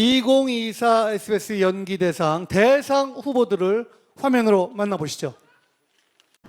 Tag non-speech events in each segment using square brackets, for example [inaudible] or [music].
2024 SBS 연기대상 대상 후보들을 화면으로 만나보시죠.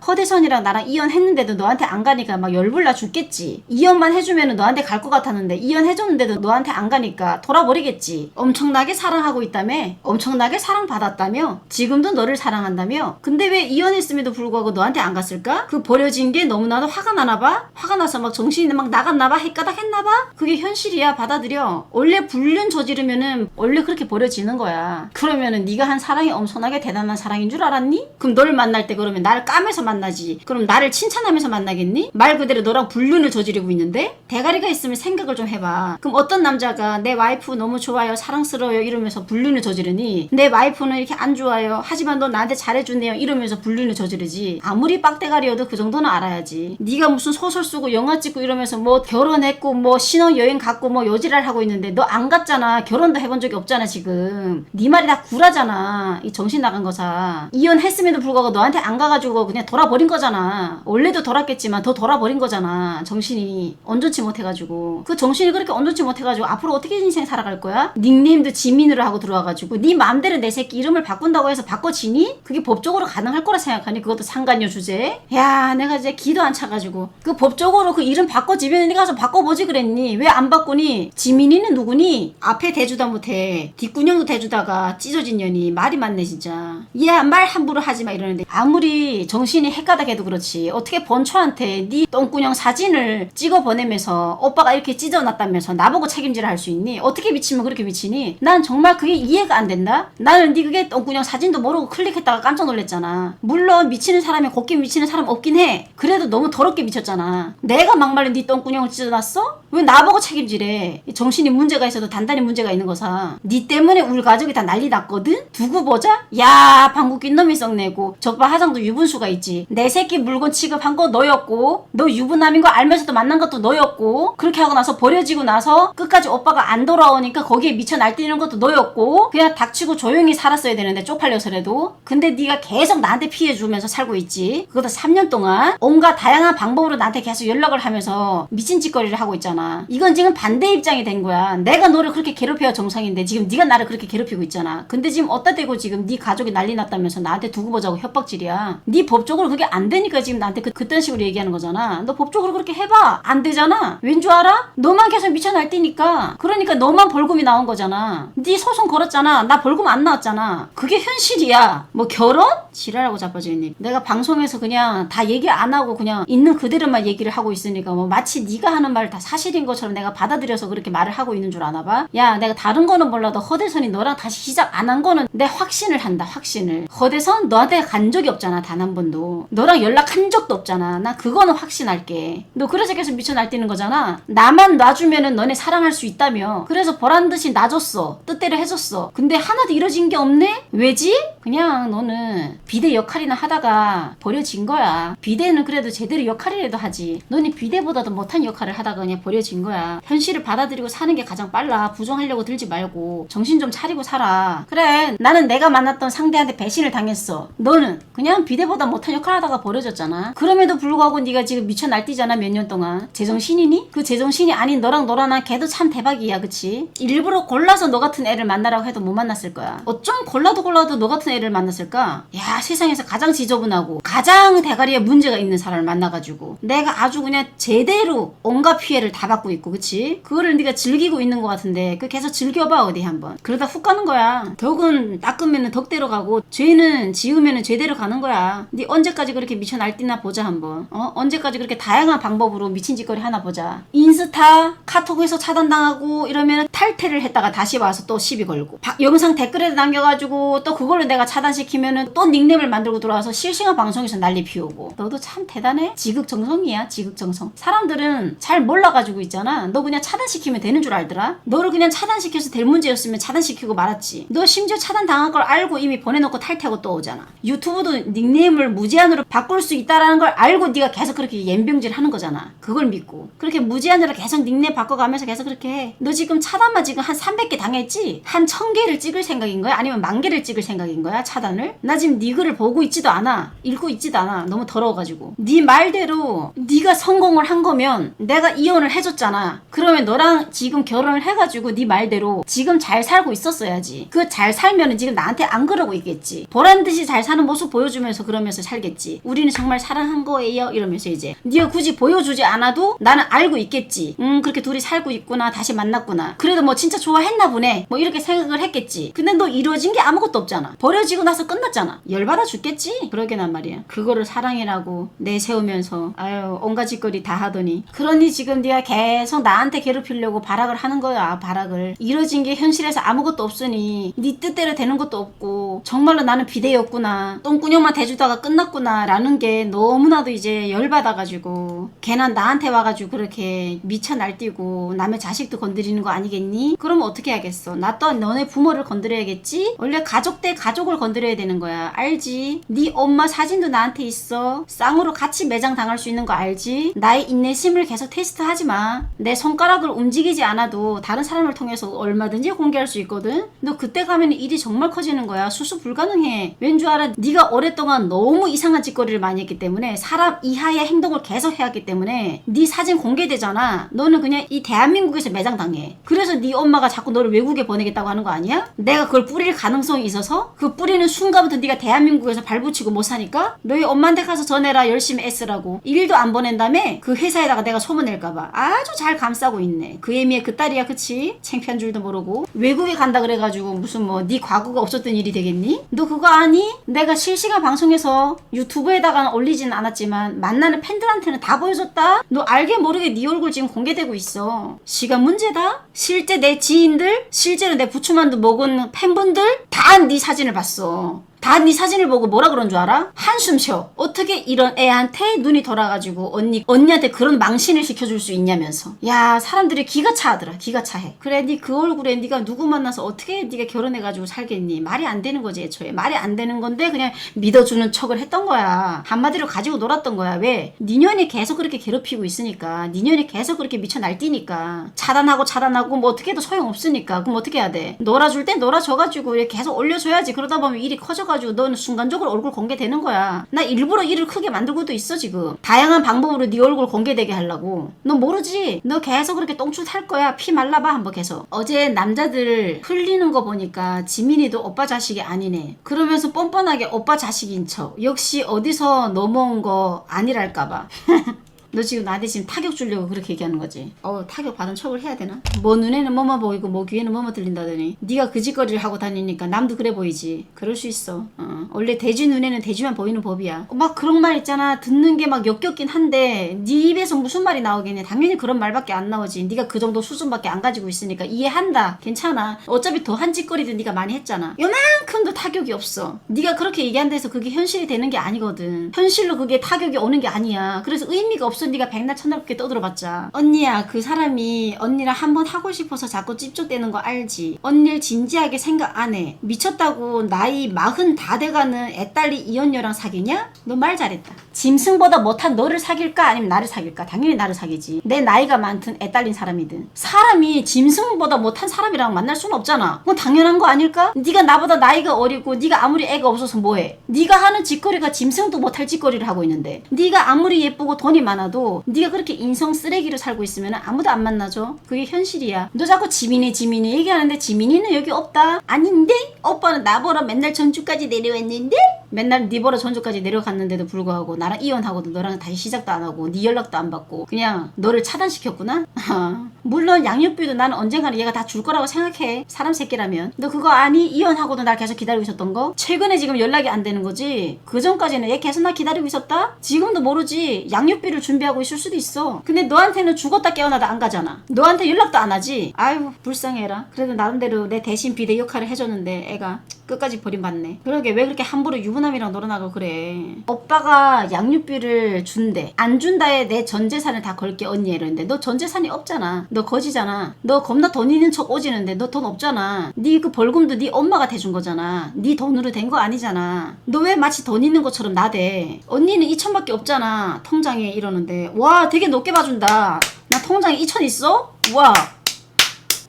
허대선이랑 나랑 이혼했는데도 너한테 안 가니까 막 열불나 죽겠지. 이혼만 해주면 너한테 갈 것 같았는데 이혼해줬는데도 너한테 안 가니까 돌아버리겠지. 엄청나게 사랑하고 있다며? 엄청나게 사랑받았다며? 지금도 너를 사랑한다며? 근데 왜 이혼했음에도 불구하고 너한테 안 갔을까? 그 버려진 게 너무나도 화가 나나 봐? 화가 나서 막 정신이 막 나갔나 봐? 헷가닥 했나 봐? 그게 현실이야 받아들여. 원래 불륜 저지르면은 원래 그렇게 버려지는 거야. 그러면은 네가 한 사랑이 엄청나게 대단한 사랑인 줄 알았니? 그럼 너를 만날 때 그러면 나를 까면서 만나지. 그럼 나를 칭찬하면서 만나겠니? 말 그대로 너랑 불륜을 저지르고 있는데? 대가리가 있으면 생각을 좀 해봐. 그럼 어떤 남자가 내 와이프 너무 좋아요, 사랑스러워요 이러면서 불륜을 저지르니? 내 와이프는 이렇게 안 좋아요. 하지만 너 나한테 잘해준대요 이러면서 불륜을 저지르지. 아무리 빡대가리여도 그 정도는 알아야지. 네가 무슨 소설 쓰고 영화 찍고 이러면서 뭐 결혼했고 뭐 신혼여행 갔고 뭐 여지랄 하고 있는데 너 안 갔잖아. 결혼도 해본 적이 없잖아 지금. 네 말이 다 구라잖아. 이 정신 나간 거사. 이혼했음에도 불구하고 너한테 안 가가지고 그냥 돌아 버린 거잖아. 원래도 돌았겠지만 더 돌아버린 거잖아. 정신이 온전치 못해가지고. 그 정신이 그렇게 온전치 못해가지고 앞으로 어떻게 인생 살아갈 거야? 닉네임도 지민으로 하고 들어와가지고 네 마음대로 내 새끼 이름을 바꾼다고 해서 바꿔지니? 그게 법적으로 가능할 거라 생각하니? 그것도 상간녀 주제? 야 내가 이제 기도 안 차가지고 그 법적으로 그 이름 바꿔지면 네가 가서 바꿔보지 그랬니? 왜 안 바꾸니? 지민이는 누구니? 앞에 대주다 못해 뒷구녕도 대주다가 찢어진 년이 말이 많네 진짜 야말 함부로 하지 마 이러는데 아무리 정신이 헷가닥해도 그렇지 어떻게 번초한테 네 똥구녕 사진을 찍어 보내면서 오빠가 이렇게 찢어놨다면서 나보고 책임질 할 수 있니? 어떻게 미치면 그렇게 미치니? 난 정말 그게 이해가 안 된다? 나는 네 그게 똥구녕 사진도 모르고 클릭했다가 깜짝 놀랐잖아 물론 미치는 사람이 곱게 미치는 사람 없긴 해 그래도 너무 더럽게 미쳤잖아 내가 막말로 네 똥구녕을 찢어놨어? 왜 나보고 책임지래 이 정신이 문제가 있어도 단단히 문제가 있는 거사 네 때문에 우리 가족이 다 난리 났거든? 두고 보자? 야 방구 낀 놈이 썩내고 적바 화장도 유분수가 있지 내 새끼 물건 취급한 거 너였고 너 유부남인 거 알면서도 만난 것도 너였고 그렇게 하고 나서 버려지고 나서 끝까지 오빠가 안 돌아오니까 거기에 미쳐 날뛰는 것도 너였고 그냥 닥치고 조용히 살았어야 되는데 쪽팔려서라도. 근데 네가 계속 나한테 피해 주면서 살고 있지. 그것도 3년 동안 온갖 다양한 방법으로 나한테 계속 연락을 하면서 미친 짓거리를 하고 있잖아. 이건 지금 반대 입장이 된 거야. 내가 너를 그렇게 괴롭혀야 정상인데 지금 네가 나를 그렇게 괴롭히고 있잖아. 근데 지금 어따 대고 지금 네 가족이 난리 났다면서 나한테 두고 보자고 협박질이야. 네 법적으로 그게 안 되니까 지금 나한테 그, 그딴 식으로 얘기하는 거잖아. 너 법적으로 그렇게 해봐. 안 되잖아. 왠 줄 알아? 너만 계속 미쳐 날뛰니까. 그러니까 너만 벌금이 나온 거잖아. 네 소송 걸었잖아. 나 벌금 안 나왔잖아. 그게 현실이야. 뭐 결혼? 지랄하고 있니 내가 방송에서 그냥 다 얘기 안 하고 그냥 있는 그대로만 얘기를 하고 있으니까 뭐 마치 네가 하는 말 다 사실인 것처럼 내가 받아들여서 그렇게 말을 하고 있는 줄 아나 봐? 야 내가 다른 거는 몰라도 허대선이 너랑 다시 시작 안 한 거는 내 확신을 한다 확신을. 허대선 너한테 간 적이 없잖아 단 한 번도. 너랑 연락한 적도 없잖아. 나 그거는 확신할게. 너 그래서 계속 미쳐 날뛰는 거잖아. 나만 놔주면은 너네 사랑할 수 있다며. 그래서 보란 듯이 놔줬어. 뜻대로 해줬어. 근데 하나도 이뤄진 게 없네? 왜지? 그냥 너는 비대 역할이나 하다가 버려진 거야. 비대는 그래도 제대로 역할이라도 하지. 너네 비대보다도 못한 역할을 하다가 그냥 버려진 거야. 현실을 받아들이고 사는 게 가장 빨라. 부정하려고 들지 말고 정신 좀 차리고 살아. 그래 나는 내가 만났던 상대한테 배신을 당했어. 너는 그냥 비대보다 못한 역할 하다가 버려졌잖아. 그럼에도 불구하고 네가 지금 미쳐 날뛰잖아 몇 년 동안. 제정신이니? 그 제정신이 아닌 너랑 너랑 걔도 참 대박이야 그치? 일부러 골라서 너 같은 애를 만나라고 해도 못 만났을 거야. 어쩜 골라도 골라도 너 같은 애를 만났을까? 야 세상에서 가장 지저분하고 가장 대가리에 문제가 있는 사람을 만나가지고 내가 아주 그냥 제대로 온갖 피해를 다 받고 있고 그치? 그거를 네가 즐기고 있는 것 같은데 그 계속 즐겨봐 어디 한번. 그러다 훅 가는 거야. 덕은 닦으면 덕대로 가고 죄는 지으면 죄대로 가는 거야. 네 언제까지 그렇게 미쳐 날뛰나 보자 한번. 어? 언제까지 그렇게 다양한 방법으로 미친 짓거리 하나 보자. 인스타 카톡에서 차단당하고 이러면 탈퇴를 했다가 다시 와서 또 시비 걸고 바- 영상 댓글에 남겨가지고 또 그걸로 내가 차단시키면은 또 닉 네임을 만들고 들어와서 실시간 방송에서 난리 피우고. 너도 참 대단해. 지극정성이야 지극정성. 사람들은 잘 몰라가지고 있잖아. 너 그냥 차단시키면 되는 줄 알더라. 너를 그냥 차단시켜서 될 문제였으면 차단시키고 말았지. 너 심지어 차단당한 걸 알고 이미 보내놓고 탈퇴하고 또 오잖아. 유튜브도 닉네임을 무제한으로 바꿀 수 있다라는 걸 알고 네가 계속 그렇게 연병질 하는 거잖아. 그걸 믿고. 그렇게 무제한으로 계속 닉네임 바꿔가면서 계속 그렇게 해 너 지금 차단만 지금 한 300개 당했지? 한 1000개를 찍을 생각인 거야? 아니면 만 개를 찍을 생각인 거야 차단을? 나 지금 네네 글을 보고 있지도 않아. 읽고 있지도 않아. 너무 더러워가지고. 네 말대로 네가 성공을 한 거면 내가 이혼을 해줬잖아. 그러면 너랑 지금 결혼을 해가지고 네 말대로 지금 잘 살고 있었어야지. 그 잘 살면은 지금 나한테 안 그러고 있겠지. 보란 듯이 잘 사는 모습 보여주면서 그러면서 살겠지. 우리는 정말 사랑한 거예요. 이러면서 이제 네가 굳이 보여주지 않아도 나는 알고 있겠지. 음 그렇게 둘이 살고 있구나. 다시 만났구나. 그래도 뭐 진짜 좋아했나 보네. 뭐 이렇게 생각을 했겠지. 근데 너 이루어진 게 아무것도 없잖아. 버려지고 나서 끝났잖아. 열 받아 죽겠지. 그러게난 말이야. 그거를 사랑이라고 내세우면서 아유 온갖 짓거리 다 하더니 그러니 지금 네가 계속 나한테 괴롭히려고 발악을 하는 거야. 발악을. 이루어진 게 현실에서 아무것도 없으니 네 뜻대로 되는 것도 없고 정말로 나는 비대였구나. 똥꾸녕만 대주다가 끝났구나. 라는 게 너무나도 이제 열받아가지고 걔는 나한테 와가지고 그렇게 미쳐 날뛰고 남의 자식도 건드리는 거 아니겠니? 그럼 어떻게 하겠어? 나 또한 너네 부모를 건드려야겠지? 원래 가족 대 가족을 건드려야 되는 거야. 알 지? 네 엄마 사진도 나한테 있어. 쌍으로 같이 매장 당할 수 있는 거 알지? 나의 인내심을 계속 테스트하지 마. 내 손가락을 움직이지 않아도 다른 사람을 통해서 얼마든지 공개할 수 있거든. 너 그때 가면 일이 정말 커지는 거야. 수수 불가능해. 왠 줄 알아? 네가 오랫동안 너무 이상한 짓거리를 많이 했기 때문에 사람 이하의 행동을 계속 해왔기 때문에 네 사진 공개되잖아. 너는 그냥 이 대한민국에서 매장 당해. 그래서 네 엄마가 자꾸 너를 외국에 보내겠다고 하는 거 아니야? 내가 그걸 뿌릴 가능성이 있어서 그 뿌리는 순간부터 네가 대한 민국에서 발붙이고 못 사니까 너희 엄마한테 가서 전해라 열심히 애쓰라고 일도 안 보낸 다음에 그 회사에다가 내가 소문낼까봐 아주 잘 감싸고 있네. 그 애미의 그 딸이야 그치? 창피한 줄도 모르고 외국에 간다 그래가지고 무슨 뭐 네 과거가 없었던 일이 되겠니? 너 그거 아니? 내가 실시간 방송에서 유튜브에다가 올리진 않았지만 만나는 팬들한테는 다 보여줬다? 너 알게 모르게 네 얼굴 지금 공개되고 있어. 시간 문제다? 실제 내 지인들, 실제로 내 부추만두 먹은 팬분들 다 네 사진을 봤어. 다 네 사진을 보고 뭐라 그런 줄 알아? 한숨 쉬어. 어떻게 이런 애한테 눈이 돌아가지고 언니 언니한테 그런 망신을 시켜줄 수 있냐면서. 야 사람들이 기가 차하더라. 기가 차해. 그래 네그 얼굴에 네가 누구 만나서 어떻게 네가 결혼해가지고 살겠니? 말이 안 되는 거지 애초에. 말이 안 되는 건데 그냥 믿어주는 척을 했던 거야. 한마디로 가지고 놀았던 거야. 왜? 니년이 계속 그렇게 괴롭히고 있으니까. 니년이 계속 그렇게 미쳐 날뛰니까. 차단하고 차단하고 뭐 어떻게 해도 소용없으니까. 그럼 어떻게 해야 돼? 놀아줄 땐 놀아줘가지고 계속 올려줘야지. 그러다 보면 일이 커져가 지고 너는 순간적으로 얼굴 공개되는 거야. 나 일부러 일을 크게 만들고도 있어 지금. 다양한 방법으로 네 얼굴 공개되게 하려고. 너 모르지? 너 계속 그렇게 똥줄 탈 거야. 피 말라봐 한번 계속. 어제 남자들 흘리는 거 보니까 지민이도 오빠 자식이 아니네. 그러면서 뻔뻔하게 오빠 자식인 척. 역시 어디서 넘어온 거 아니랄까봐. [laughs] 너 지금 나한테 지금 타격 주려고 그렇게 얘기하는 거지? 어 타격 받은 척을 해야 되나? 뭐 눈에는 뭐만 보이고 뭐 귀에는 뭐만 들린다더니 네가 그 짓거리를 하고 다니니까 남도 그래 보이지. 그럴 수 있어. 어. 원래 돼지 눈에는 돼지만 보이는 법이야. 어, 막 그런 말 있잖아. 듣는 게 막 역겹긴 한데 네 입에서 무슨 말이 나오겠니? 당연히 그런 말밖에 안 나오지. 네가 그 정도 수준밖에 안 가지고 있으니까 이해한다. 괜찮아. 어차피 더 한 짓거리도 네가 많이 했잖아. 요만큼도 타격이 없어. 네가 그렇게 얘기한다 해서 그게 현실이 되는 게 아니거든. 현실로 그게 타격이 오는 게 아니야. 그래서 의미가 없어 네가 백날 천날롭게 떠들어봤자. 언니야 그 사람이 언니랑 한 번 하고 싶어서 자꾸 찝쩍대는 거 알지? 언니를 진지하게 생각 안 해. 미쳤다고 나이 마흔 다 돼가는 애딸리 이언녀랑 사귀냐? 너 말 잘했다 짐승보다 못한 너를 사귈까? 아니면 나를 사귈까? 당연히 나를 사귀지. 내 나이가 많든 애딸린 사람이든. 사람이 짐승보다 못한 사람이랑 만날 수는 없잖아. 그건 당연한 거 아닐까? 네가 나보다 나이가 어리고 네가 아무리 애가 없어서 뭐해? 네가 하는 짓거리가 짐승도 못할 짓거리를 하고 있는데. 네가 아무리 예쁘고 돈이 많아도 네가 그렇게 인성 쓰레기로 살고 있으면 아무도 안 만나죠. 그게 현실이야. 너 자꾸 지민이 지민이 얘기하는데 지민이는 여기 없다. 아닌데? 오빠는 나보러 맨날 전주까지 내려왔는데? 맨날 네 보러 전주까지 내려갔는데도 불구하고 나랑 이혼하고도 너랑 다시 시작도 안 하고 네 연락도 안 받고 그냥 너를 차단시켰구나? [laughs] 물론 양육비도 나는 언젠가는 얘가 다 줄 거라고 생각해 사람 새끼라면 너 그거 아니? 이혼하고도 날 계속 기다리고 있었던 거? 최근에 지금 연락이 안 되는 거지 그 전까지는 얘 계속 나 기다리고 있었다? 지금도 모르지 양육비를 준비하고 있을 수도 있어 근데 너한테는 죽었다 깨어나다 안 가잖아 너한테 연락도 안 하지 아유 불쌍해라 그래도 나름대로 내 대신 비대 역할을 해줬는데 애가 끝까지 버림받네. 그러게 왜 그렇게 함부로 유부남이랑 놀아나고 그래? 오빠가 양육비를 준대. 안 준다에 내 전 재산을 다 걸게 언니 이러는데. 너 전 재산이 없잖아. 너 거지잖아. 너 겁나 돈 있는 척 오지는데 너 돈 없잖아. 네 그 벌금도 네 엄마가 대준 거잖아. 네 돈으로 된 거 아니잖아. 너 왜 마치 돈 있는 것처럼 나대? 언니는 2천밖에 없잖아. 통장에 이러는데. 와 되게 높게 봐준다. 나 통장에 2천 있어? 와.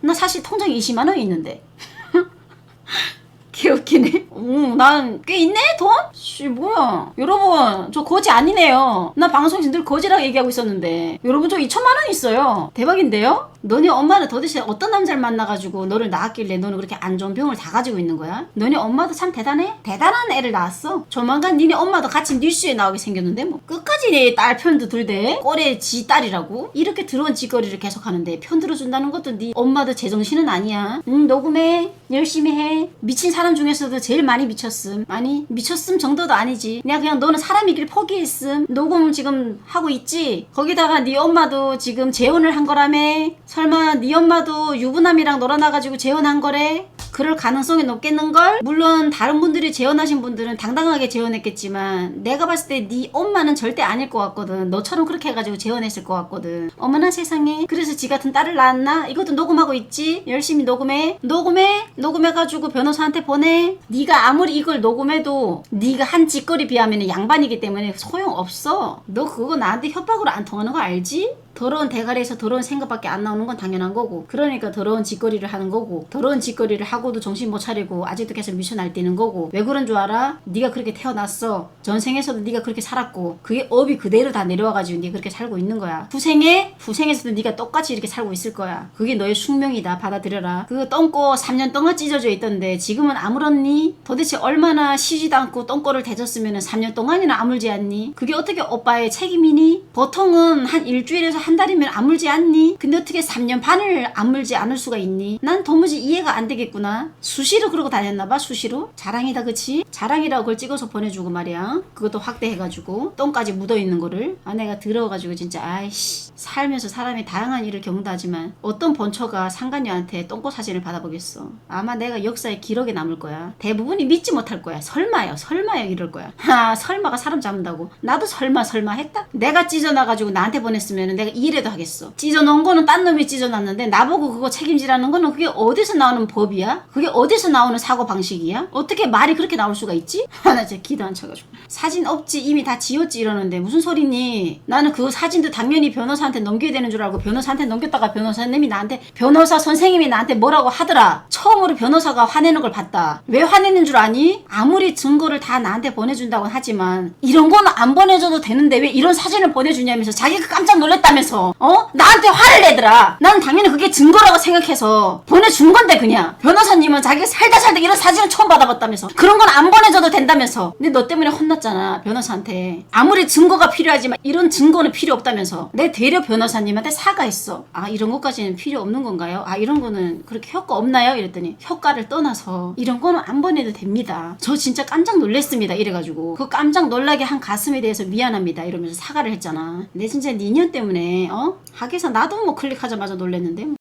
나 사실 통장에 20만 원 있는데 개 웃기네 응, 난꽤 있네 돈? 씨 뭐야. 여러분 저 거지 아니네요. 나늘 거지라고 얘기하고 있었는데. 여러분 저 2천만 원 있어요. 대박인데요? 너네 엄마는 도대체 어떤 남자를 만나가지고 너를 낳았길래 너는 그렇게 안 좋은 병을 다 가지고 있는 거야? 너네 엄마도 참 대단해? 대단한 애를 낳았어? 조만간 니네 엄마도 같이 뉴스에 나오게 생겼는데 뭐. 끝까지 내 딸 편도 들대. 꼴에 지 딸이라고. 이렇게 들어온 짓거리를 계속 하는데 편 들어준다는 것도 네 엄마도 제정신은 아니야. 응 녹음해. 열심히 해. 미친 사람 중에서도 제일 많이 미쳤음. 아니 미쳤음 정도도 아니지. 내가 그냥 너는 사람이길 포기했음. 녹음 지금 하고 있지? 거기다가 네 엄마도 지금 재혼을 한 거라며? 설마 네 엄마도 유부남이랑 놀아나가지고 재혼한 거래 그럴 가능성이 높겠는걸? 물론 다른 분들이 재혼하신 분들은 당당하게 재혼했겠지만 내가 봤을 때 네 엄마는 절대 아닐 것 같거든. 너처럼 그렇게 해가지고 재혼했을 것 같거든. 어머나 세상에. 그래서 지 같은 딸을 낳았나? 이것도 녹음하고 있지? 열심히 녹음해. 녹음해? 녹음해가지고 변호사한테 보내. 네가 아무리 이걸 녹음해도 네가 한 짓거리 비하면 양반이기 때문에 소용없어. 너 그거 나한테 협박으로 안 통하는 거 알지? 더러운 대가리에서 더러운 생각밖에 안 나오는 건 당연한 거고 그러니까 더러운 짓거리를 하는 거고 더러운 짓거리를 하고도 정신 못 차리고 아직도 계속 미쳐 날뛰는 거고 왜 그런 줄 알아? 네가 그렇게 태어났어 전생에서도 네가 그렇게 살았고 그게 업이 그대로 다 내려와가지고 네가 그렇게 살고 있는 거야 후생에 후생에서도 네가 똑같이 이렇게 살고 있을 거야 그게 너의 숙명이다 받아들여라 그 똥꼬 3년 동안 찢어져 있던데 지금은 아물었니? 도대체 얼마나 쉬지도 않고 똥꼬를 대줬으면 3년 동안이나 아물지 않니? 그게 어떻게 오빠의 책임이니? 보통은 한 일주일에서 한 달이면 아물지 않니? 근데 어떻게 3년 반을 아물지 않을 수가 있니? 난 도무지 이해가 안 되겠구나. 수시로 그러고 다녔나봐, 수시로. 자랑이다, 그치? 자랑이라고 그걸 찍어서 보내주고 말이야. 그것도 확대해가지고, 똥까지 묻어있는 거를. 아, 내가 들어가지고 진짜, 아이씨. 살면서 사람이 다양한 일을 경험하지만, 어떤 본처가 상간녀한테 똥꼬 사진을 받아보겠어. 아마 내가 역사에 기록에 남을 거야. 대부분이 믿지 못할 거야. 설마요, 설마요, 이럴 거야. 하, 설마가 사람 잡는다고. 나도 설마, 설마 했다? 내가 찢어놔가지고 나한테 보냈으면 내가 이 래도 하겠어. 찢어놓은 거는 딴 놈이 찢어놨는데 나보고 그거 책임지라는 거는 그게 어디서 나오는 법이야? 그게 어디서 나오는 사고 방식이야? 어떻게 말이 그렇게 나올 수가 있지? [laughs] 하나 진짜 기도 안 쳐가지고 사진 없지 이미 다 지웠지 이러는데 무슨 소리니? 나는 그 사진도 당연히 변호사한테 넘겨야 되는 줄 알고 변호사한테 넘겼다가 변호사님이 나한테 변호사 선생님이 나한테 뭐라고 하더라. 처음으로 변호사가 화내는 걸 봤다. 왜 화내는 줄 아니? 아무리 증거를 다 나한테 보내준다고 하지만 이런 거는 안 보내줘도 되는데 왜 이런 사진을 보내주냐면서 자기가 깜짝 놀랐다면서 어? 나한테 화를 내더라. 나는 당연히 그게 증거라고 생각해서 보내준 건데 그냥. 변호사님은 자기가 살다 살다 이런 사진을 처음 받아봤다면서. 그런 건 안 보내줘도 된다면서. 근데 너 때문에 혼났잖아 변호사한테. 아무리 증거가 필요하지만 이런 증거는 필요 없다면서. 내 대려 변호사님한테 사과했어. 아 이런 것까지는 필요 없는 건가요? 아 이런 거는 그렇게 효과 없나요? 이랬더니 효과를 떠나서 이런 거는 안 보내도 됩니다. 저 진짜 깜짝 놀랐습니다. 이래가지고. 그 깜짝 놀라게 한 가슴에 대해서 미안합니다. 이러면서 사과를 했잖아. 내 진짜 니년 때문에 어? 하기서 나도 뭐 클릭하자마자 놀랬는데